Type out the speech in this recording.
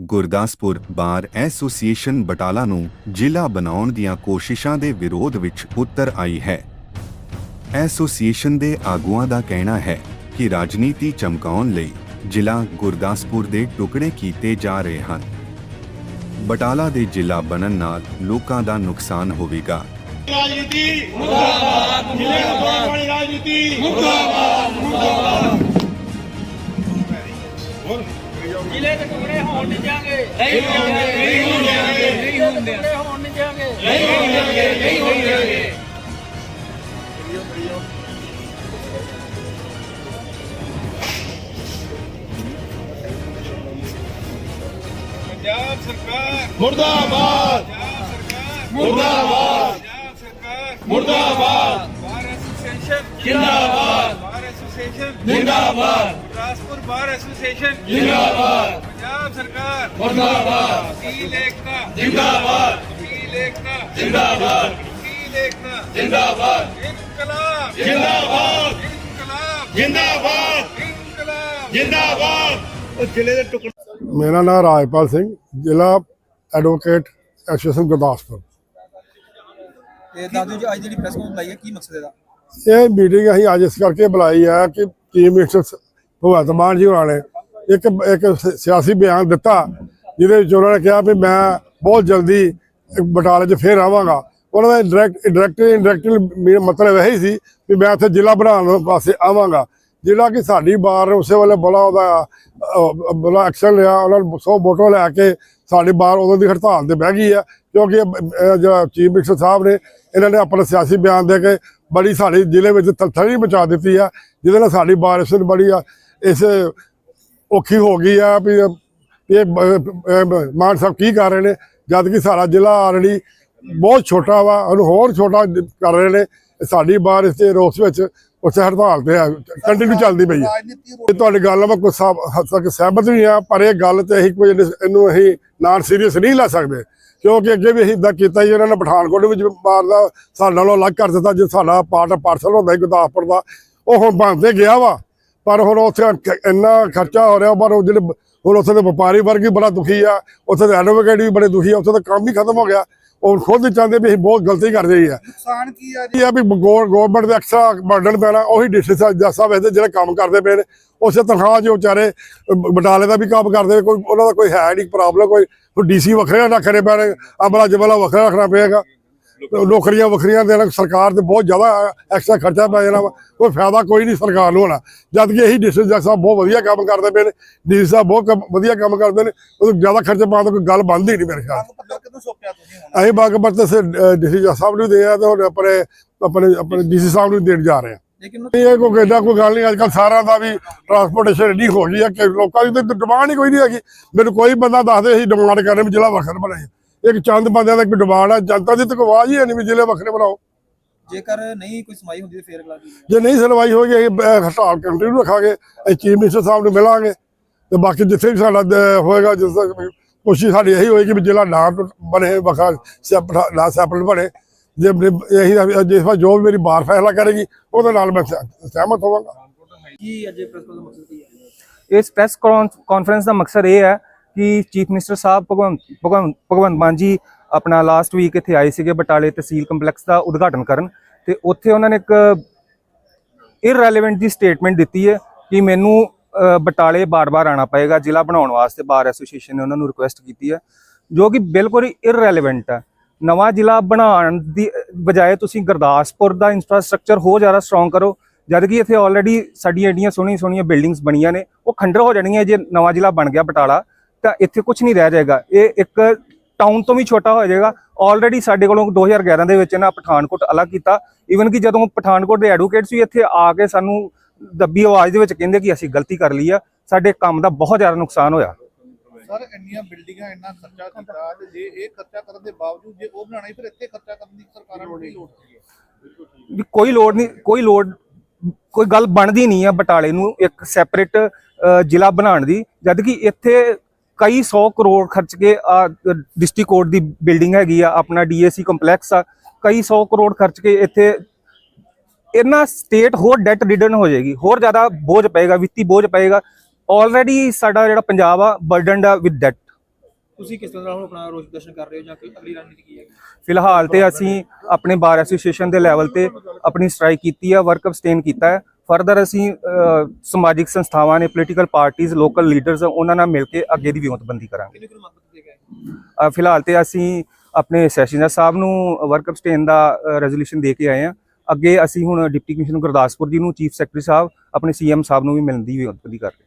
Gurdaspur bar association Batala ਨੂੰ ਜ਼ਿਲ੍ਹਾ ਬਣਾਉਣ ਦੀਆਂ ਕੋਸ਼ਿਸ਼ਾਂ ਦੇ ਵਿਰੋਧ ਵਿੱਚ ਉੱਤਰ ਆਈ ਹੈ। ਐਸੋਸੀਏਸ਼ਨ ਦੇ ਆਗੂਆਂ ਦਾ ਕਹਿਣਾ ਹੈ ਕਿ ਰਾਜਨੀਤੀ ਚਮਕਾਉਣ ਲਈ ਜ਼ਿਲ੍ਹਾ ਗੁਰਦਾਸਪੁਰ ਦੇ ਟੁਕੜੇ ਕੀਤੇ ਜਾ ਰਹੇ ਹਨ। ਬਟਾਲਾ ਦੇ ਜ਼ਿਲ੍ਹਾ ਬਣਨ ਨਾਲ ਲੋਕਾਂ ਦਾ ਨੁਕਸਾਨ ਹੋਵੇਗਾ। ਰਾਜਨੀਤੀ ਮੁਰਦਾਬਾਦ ਮੁਰਦਾਬਾਦ ਵਾਲੀ ਰਾਜਨੀਤੀ ਜ਼ਿਲ੍ਹੇ ਦੇ ਟੁਕੜੇ ਹੋਣ ਨਹੀਂ ਜਾਗੇ ਨਹੀਂ ਹੋਣਗੇ ਨਹੀਂ ਹੋਣਗੇ ਨਹੀਂ ਹੋਣਗੇ ਟੁਕੜੇ ਹੋਣ ਨਹੀਂ ਜਾਗੇ ਨਹੀਂ ਹੋਣਗੇ ਨਹੀਂ ਹੋਣਗੇ ਪੰਜਾਬ ਸਰਕਾਰ। ਮੁਰਦਾਬਾਦ। ਪੰਜਾਬ ਸਰਕਾਰ। ਮੁਰਦਾਬਾਦ। ਪੰਜਾਬ ਸਰਕਾਰ। ਮੁਰਦਾਬਾਦ। Bar association. ਜਿੰਦਾਬਾਦ। Bar association. ਜਿੰਦਾਬਾਦ। ਗੁਰਦਾਸਪੁਰ ਬਾਰ ਐਸੋਸੀਏਸ਼ਨ ਜਿੰਦਾਬਾਦ ਪੰਜਾਬ ਸਰਕਾਰ ਮੁਰਦਾਬਾਦ ਵਕੀਲ ਏਕਤਾ ਜਿੰਦਾਬਾਦ ਵਕੀਲ ਏਕਤਾ ਜਿੰਦਾਬਾਦ ਵਕੀਲ ਏਕਤਾ ਜਿੰਦਾਬਾਦ ਇਨਕਲਾਬ ਜਿੰਦਾਬਾਦ ਇਨਕਲਾਬ ਜਿੰਦਾਬਾਦ ਇਨਕਲਾਬ ਜਿੰਦਾਬਾਦ ਉਹ ਜ਼ਿਲ੍ਹੇ ਦੇ ਟੁਕੜੇ ਮੇਰਾ ਨਾਮ ਰਾਜਪਾਲ ਸਿੰਘ ਜ਼ਿਲ੍ਹਾ ਐਡਵੋਕੇਟ ਐਸੋਸੀਏਸ਼ਨ ਗੁਰਦਾਸਪੁਰ ਤੇ ਦਾਦੂ ਜੀ ਅੱਜ ਜਿਹੜੀ ਪ੍ਰੈਸ ਕਾਨਫਰੰਸ ਬੁਲਾਈ ਹੈ ਕੀ ਮਕਸਦ ਹੈ ਦਾ ਇਹ ਮੀਟਿੰਗ ਅਸੀਂ ਅੱਜ ਇਸ ਕਰਕੇ ਬੁਲਾਈ ਹੈ ਕਿ ਚੀਫ ਮਿਨਿਸਟਰ ਸ- ਭਗਵੰਤ ਮਾਨ ਜੀ ਹੋਰਾਂ ਨੇ ਇੱਕ ਇੱਕ ਸਿਆਸੀ ਬਿਆਨ ਦਿੱਤਾ, ਜਿਹਦੇ ਵਿੱਚ ਉਹਨਾਂ ਨੇ ਕਿਹਾ ਵੀ ਮੈਂ ਬਹੁਤ ਜਲਦੀ ਬਟਾਲੇ 'ਚ ਫੇਰ ਆਵਾਂਗਾ। ਉਹਨਾਂ ਦਾ ਡਾਇਰੈਕਟ ਡਾਇਰੈਕਟ ਇੰਡਾਇਰੈਕਟ ਮਤਲਬ ਇਹ ਹੀ ਸੀ ਵੀ ਮੈਂ ਇੱਥੇ ਜ਼ਿਲ੍ਹਾ ਬਣਾਉਣ ਵਾਸਤੇ ਆਵਾਂਗਾ। ਜਿਹੜਾ ਕਿ ਸਾਡੀ ਬਾਰ ਉਸੇ ਵੇਲੇ ਬੜਾ ਉਹਦਾ ਬੜਾ ਐਕਸ਼ਨ ਲਿਆ। ਉਹਨਾਂ ਨੇ 100 ਵੋਟਾਂ ਲੈ ਕੇ ਸਾਡੀ ਬਾਰ ਉਦੋਂ ਦੀ ਹੜਤਾਲ ਤੇ ਬਹਿ ਗਈ ਹੈ ਕਿਉਂਕਿ ਜਿਹੜਾ ਚੀਫ ਮਿਨਿਸਟਰ ਸਾਹਿਬ ਨੇ, ਇਹਨਾਂ ਨੇ ਆਪਣਾ ਸਿਆਸੀ ਬਿਆਨ ਦੇ ਕੇ ਬੜੀ ਸਾਡੇ ਜ਼ਿਲ੍ਹੇ ਵਿੱਚ ਥਲਥਲੀ ਬਚਾ ਦਿੱਤੀ ਆ, ਜਿਹਦੇ ਨਾਲ ਸਾਡੀ ਬਾਰਿਸ਼ ਬੜੀ ਆ ਇਸ ਔਖੀ ਹੋ ਗਈ ਆ ਵੀ ਇਹ ਮਾਨ ਸਾਹਿਬ ਕੀ ਕਰ ਰਹੇ ਨੇ? ਜਦ ਕਿ ਸਾਡਾ ਜ਼ਿਲ੍ਹਾ ਆਲਰੇਡੀ ਬਹੁਤ ਛੋਟਾ ਵਾ ਉਹਨੂੰ ਹੋਰ ਛੋਟਾ ਕਰ ਰਹੇ ਨੇ। ਸਾਡੀ ਬਾਰਿਸ਼ ਦੇ ਰੋਸ ਵਿੱਚ ਉੱਥੇ ਹੜਤਾਲ ਤੇ ਕੰਟੀਨਿਊ ਚੱਲਦੀ ਪਈ ਹੈ ਇਹ ਤੁਹਾਡੀ ਗੱਲ ਮੈਂ ਸਾ- ਹੱਦ ਤੱਕ ਸਹਿਮਤ ਵੀ ਆ ਪਰ ਇਹ ਗੱਲ ਤੇ ਅਸੀਂ ਕੋਈ ਇਹਨੂੰ- ਅਸੀਂ ਨਾਨ ਸੀਰੀਅਸ ਨਹੀਂ ਲੈ ਸਕਦੇ। ਕਿਉਂਕਿ ਅੱਗੇ ਵੀ ਅਸੀਂ ਇਦਾਂ ਕੀਤਾ ਹੀ ਇਹਨਾਂ ਨੇ ਪਠਾਨਕੋਟ ਵਿੱਚ ਮਾਰ ਦਾ ਸਾਡੇ ਨਾਲੋਂ ਅਲੱਗ ਕਰ ਦਿੱਤਾ ਜੇ ਸਾਡਾ ਪਾਰਟ ਪਾਰਸਲ ਹੁੰਦਾ ਗੁਰਦਾਸਪੁਰ ਦਾ ਉਹ ਹੁਣ ਬੰਦ ਤੇ ਗਿਆ ਵਾ। ਪਰ ਹੁਣ ਉੱਥੇ ਇੰਨਾ ਖਰਚਾ ਹੋ ਰਿਹਾ ਪਰ ਉਹ ਜਿਹੜੇ ਹੁਣ ਉੱਥੇ ਦੇ ਵਪਾਰੀ ਵਰਗ ਵੀ ਬੜਾ ਦੁਖੀ ਆ ਉੱਥੇ ਦੇ ਐਡਵੋਕੇਟ ਵੀ ਬੜੇ ਦੁਖੀ ਆ ਉੱਥੇ ਦਾ ਕੰਮ ਹੀ ਖਤਮ ਹੋ ਗਿਆ। ਉਹ ਖੁਦ ਚਾਹੁੰਦੇ ਵੀ ਅਸੀਂ ਬਹੁਤ ਗਲਤੀ ਕਰ ਰਹੀ ਆ ਨੁਕਸਾਨ ਕੀ ਹੈ ਇਹ ਆ ਵੀ ਗਵਰਨਮੈਂਟ ਦੇ ਐਕਸਟਰਾ ਬਰਡਨ ਪੈਣਾ ਉਹੀ ਡਿਸਟ੍ਰਿਕਟ ਜੱਜ ਸਾਹਿਬ ਇਹਦੇ ਜਿਹੜੇ ਕੰਮ ਕਰਦੇ ਪਏ ਨੇ ਉਸੇ ਤਨਖਾਹ ਜੋ ਵਿਚਾਰੇ ਬਟਾਲੇ ਦਾ ਵੀ ਕੰਮ ਕਰਦੇ ਕੋਈ ਉਹਨਾਂ ਦਾ ਕੋਈ ਹੈ ਨਹੀਂ ਪ੍ਰੋਬਲਮ ਕੋਈ ਡੀਸੀ ਵੱਖਰੇ ਰੱਖਣੇ ਪੈਣੇ ਅਮਲਾ ਜਮਲਾ ਵੱਖਰਾ ਰੱਖਣਾ ਪਏਗਾ। ਨੌਕਰੀਆਂ ਵੱਖਰੀਆਂ ਦੇਣਾ ਸਰਕਾਰ ਤੇ ਬਹੁਤ ਜ਼ਿਆਦਾ ਐਕਸਟਰਾ ਖਰਚਾ ਪੈ ਜਾਣਾ ਕੋਈ ਫਾਇਦਾ ਕੋਈ ਨਹੀਂ ਸਰਕਾਰ ਨੂੰ ਹੋਣਾ। ਜਦ ਕਿ ਇਹੀ ਡਿਸਟ੍ਰਿਕਟ ਜੱਜ ਸਾਹਿਬ ਬਹੁਤ ਵਧੀਆ ਕੰਮ ਕਰਦੇ ਪਏ ਨੇ। ਡੀਸੀ ਸਾਹਿਬ ਬਹੁਤ ਵਧੀਆ ਕੰਮ ਕਰਦੇ ਨੇ। ਉਹ ਜ਼ਿਆਦਾ ਖਰਚਾ ਪਾਉਣ ਦਾ ਕੋਈ ਗੱਲ ਬਣਦੀ ਨਹੀਂ ਮੇਰੇ ਖਿਆਲ ਕਿਦੋਂ ਅਸੀਂ ਬਾਗ ਬਰਤੇ ਸੇ ਡੀਸੀ ਜੱਜ ਸਾਹਿਬ ਨੂੰ ਦੇ ਆ ਤੇ ਹੁਣ ਆਪਣੇ ਆਪਣੇ ਆਪਣੇ ਡੀਸੀ ਸਾਹਿਬ ਨੂੰ ਦੇਣ ਜਾ ਰਹੇ ਆ। ਲੇਕਿਨ ਇਹ ਕੋਈ ਏਦਾਂ ਕੋਈ ਗੱਲ ਨਹੀਂ। ਅੱਜ ਕੱਲ ਸਾਰਿਆਂ ਦਾ ਵੀ ਟਰਾਂਸਪੋਰਟੇਸ਼ਨ ਇੰਨੀ ਹੋ ਗਈ ਹੈ ਕਿ ਲੋਕਾਂ ਦੀ ਤਾਂ ਡਿਮਾਂਡ ਹੀ ਕੋਈ ਨਹੀਂ ਹੈਗੀ। ਮੈਨੂੰ ਕੋਈ ਬੰਦਾ ਦੱਸਦੇ ਅਸੀਂ ਡਿਮਾਂਡ ਕਰਨੇ ਵੀ ਜ਼ਿਲ੍ਹਾ ਵੱਖਰਾ ਬਣਾਏ ਇੱਕ ਚੰਦ ਬੰਦਿਆਂ ਦਾ ਕੋਈ ਡਿਮਾਂਡ ਹੈ ਜਨਤਾ ਦੀ ਤਾਂ ਕੋਈ ਆਵਾਜ਼ ਹੀ ਹੈ ਨਹੀਂ ਵੀ ਜ਼ਿਲ੍ਹੇ ਵੱਖਰੇ ਬਣਾਓ। ਜੇਕਰ ਨਹੀਂ ਕੋਈ ਸਮਾਈ ਹੁੰਦੀ ਤਾਂ ਫੇਰ ਅਗਲਾ ਕੀ ਜੇ ਨਹੀਂ ਸੁਣਵਾਈ ਹੋਈ ਅਸੀਂ ਹੜਤਾਲ ਕੰਟੀਨਿਊ ਰੱਖਾਂਗੇ ਅਸੀਂ ਚੀਫ ਮਿਨਿਸਟਰ ਸਾਹਿਬ ਨੂੰ ਮਿਲਾਂਗੇ ਤੇ ਬਾਕੀ ਜਿੱਥੇ ਵੀ ਸਾਡਾ ਦ- ਹੋਏਗਾ ਜਿਸ ਤੱਕ ਵੀ ਕੋਸ਼ਿਸ਼ ਸਾਡੀ ਇਹੀ ਹੋਏਗੀ ਵੀ ਜ਼ਿਲ੍ਹਾ ਨਾ ਟੁੱਟ- ਬਣੇ ਵੱਖਰਾ ਸੈਪਰੇਟ ਨਾ ਸੈਪਰੇਟ ਬਣੇ। ਜੇ ਮੇਰੇ- ਇਹੀ ਜਿਸ ਵਾਰ ਜੋ ਵੀ ਮੇਰੀ ਬਾਰ ਫੈਸਲਾ ਕਰੇਗੀ ਉਹਦੇ ਨਾਲ ਮੈਂ ਸਹਿ- ਸਹਿਮਤ ਹੋਵਾਂਗਾ। ਕੀ ਅੱਜ ਪ੍ਰੈਸ ਕਾਨਫਰੰਸ ਦਾ ਮਕਸਦ ਕੀ ਹੈ? ਇਸ ਪ੍ਰੈਸ ਕਾਨਫਰੰਸ ਦਾ ਮਕਸਦ ਇਹ ਹੈ ਕਿ ਚੀਫ ਮਿਨਿਸਟਰ ਸਾਹਿਬ ਭਗਵੰਤ ਭਗਵੰਤ ਭਗਵੰਤ ਮਾਨ ਜੀ ਆਪਣਾ ਲਾਸਟ ਵੀਕ ਇੱਥੇ ਆਏ ਸੀਗੇ ਬਟਾਲੇ ਤਹਿਸੀਲ ਕੰਪਲੈਕਸ ਦਾ ਉਦਘਾਟਨ ਕਰਨ ਤੇ ਉੱਥੇ ਉਹਨਾਂ ਨੇ ਇੱਕ ਇਰਰੈਲੇਵੈਂਟ ਦੀ ਸਟੇਟਮੈਂਟ ਦਿੱਤੀ ਹੈ ਕਿ ਮੈਨੂੰ ਬਟਾਲੇ ਬਾਰ-ਬਾਰ ਆਣਾ ਪਏਗਾ, ਜ਼ਿਲ੍ਹਾ ਬਣਾਉਣ ਵਾਸਤੇ ਬਾਰ ਐਸੋਸੀਏਸ਼ਨ ਨੇ ਉਹਨਾਂ ਨੂੰ ਰਿਕੁਐਸਟ ਕੀਤੀ ਹੈ, ਜੋ ਕਿ ਬਿਲਕੁਲ ਹੀ ਇਰਰੈਲੇਵੈਂਟ ਹੈ। ਨਵਾਂ ਜ਼ਿਲ੍ਹਾ ਬਣਾਉਣ ਦੀ ਬਜਾਏ ਤੁਸੀਂ ਗੁਰਦਾਸਪੁਰ ਦਾ ਇਨਫਰਾਸਟ੍ਰਕਚਰ ਹੋ ਜ਼ਿਆਦਾ ਸਟਰੋਂਗ ਕਰੋ ਜਦ ਕਿ ਇੱਥੇ ਆਲਰੇਡੀ ਸਾਡੀਆਂ ਏਡੀਆਂ ਸੋਹਣੀਆਂ ਸੋਹਣੀਆਂ ਬਿਲਡਿੰਗਸ ਬਣੀਆਂ ਨੇ, ਉਹ ਖੰਡਰ ਹੋ ਜਾਣਗੀਆਂ ਜੇ ਨਵਾਂ ਜ਼ਿਲ੍ਹਾ ਬਣ ਗਿਆ ਬਟਾਲਾ। ਤਾਂ ਇੱਥੇ ਕੁਝ ਨਹੀਂ ਰਹਿ ਜਾਏਗਾ। ਇਹ ਇੱਕ ਟਾਊਨ ਤੋਂ ਵੀ ਛੋਟਾ ਹੋ ਜਾਏਗਾ। ਆਲਰੇਡੀ ਸਾਡੇ ਕੋਲੋਂ 2011 ਦੇ ਵਿੱਚ ਨਾ ਪਠਾਨਕੋਟ ਅਲੱਗ ਕੀਤਾ। ਈਵਨ ਕਿ ਜਦੋਂ ਪਠਾਨਕੋਟ ਦੇ ਐਡਵੋਕੇਟਸ ਵੀ ਇੱਥੇ ਆ ਕੇ ਸਾਨੂੰ ਦੱਬੀ ਆਵਾਜ਼ ਦੇ ਵਿੱਚ ਕਹਿੰਦੇ ਕਿ ਅਸੀਂ ਗਲਤੀ ਕਰ ਲਈ ਆ ਸਾਡੇ ਕੰਮ ਦਾ ਬਹੁਤ ਜ਼ਿਆਦਾ ਨੁਕਸਾਨ ਹੋਇਆ। ਸਰ ਇੰਨੀਆਂ ਬਿਲਡਿੰਗਾਂ ਇੰਨਾ ਖਰਚਾ ਕੀਤਾ ਤੇ ਜੇ ਇਹ ਖਰਚਾ ਕਰਨ ਦੇ ਬਾਵਜੂਦ ਜੇ ਉਹ ਬਣਾਣਾ ਫਿਰ ਇੱਥੇ ਖਰਚਾ ਕਰਨ ਦੀ ਸਰਕਾਰਾਂ ਨੂੰ ਕੀ ਲੋੜ ਵੀ ਕੋਈ ਲੋੜ ਨਹੀਂ ਕੋਈ ਲੋੜ ਕੋਈ ਗੱਲ ਬਣਦੀ ਨਹੀਂ ਆ ਬਟਾਲੇ ਨੂੰ ਇੱਕ ਸੈਪਰੇਟ ਜ਼ਿਲ੍ਹਾ ਬਣਾਉਣ ਦੀ। ਜਦ ਕਿ ਇੱਥੇ ਕਈ 100 ਕਰੋੜ ਖਰਚ ਕੇ ਡਿਸਟ੍ਰਿਕਟ ਕੋਰਟ ਦੀ ਬਿਲਡਿੰਗ ਹੈਗੀ ਆ ਆਪਣਾ ਡੀਏਸੀ ਕੰਪਲੈਕਸ ਆ ਕਈ 100 ਕਰੋੜ ਖਰਚ ਕੇ ਇੱਥੇ ਇਹਨਾਂ ਸਟੇਟ ਹੋਰ ਡੈਟ ਰਿਡਨ ਹੋ ਜਾਏਗੀ ਹੋਰ ਜ਼ਿਆਦਾ ਬੋਝ ਪਏਗਾ ਵਿੱਤੀ ਬੋਝ ਪਏਗਾ ਆਲਰੇਡੀ ਸਾਡਾ ਜਿਹੜਾ ਪੰਜਾਬ ਆ ਬਰਡਨਡ ਆ ਵਿਦ ਡੈਟ ਤੁਸੀਂ ਕਿਸ ਤਰ੍ਹਾਂ ਹੁਣ ਆਪਣਾ ਰੋਸ ਪ੍ਰਦਰਸ਼ਨ ਕਰ ਰਹੇ ਹੋ ਜਾਂ ਕੋਈ ਅਗਲੀ ਰਣਨੀਤੀ ਕੀ ਹੈ ਫਿਲਹਾਲ ਤੇ ਅਸੀਂ ਆਪਣੇ ਬਾਰ ਐਸੋਸੀਏਸ਼ਨ ਦੇ ਲੈਵਲ ਤੇ ਆਪਣੀ ਸਟ੍ਰਾਈਕ ਕੀਤੀ ਹੈ ਵਰਕ ਅਬਸਟੇਨ ਕੀਤਾ ਹੈ। ਫਰਦਰ ਅਸੀਂ ਸਮਾਜਿਕ ਸੰਸਥਾਵਾਂ ਨੇ ਪੋਲੀਟੀਕਲ ਪਾਰਟੀਆਂ ਲੋਕਲ ਲੀਡਰਸ ਉਹਨਾਂ ਨਾਲ ਮਿਲ ਕੇ ਅੱਗੇ ਦੀ ਵਿਉਂਤਬੰਦੀ ਕਰਾਂਗੇ। ਫਿਲਹਾਲ ਤੇ ਅਸੀਂ ਆਪਣੇ ਸੈਸ਼ਨਰ ਸਾਹਿਬ ਨੂੰ ਵਰਕ ਅਬਸਟੇਨ ਦਾ ਰੈਜ਼ੋਲੂਸ਼ਨ ਦੇ ਕੇ ਆਏ ਹਾਂ। ਅੱਗੇ ਅਸੀਂ ਹੁਣ ਡਿਪਟੀ ਕਮਿਸ਼ਨਰ ਗੁਰਦਾਸਪੁਰ ਜੀ ਨੂੰ ਚੀਫ ਸੈਕਟਰੀ ਸਾਹਿਬ ਆਪਣੇ ਸੀਐਮ ਸਾਹਿਬ ਨੂੰ ਵੀ ਮਿਲਣ ਦੀ ਵਿਉਂਤਬੰਦੀ ਕਰ ਰਹੇ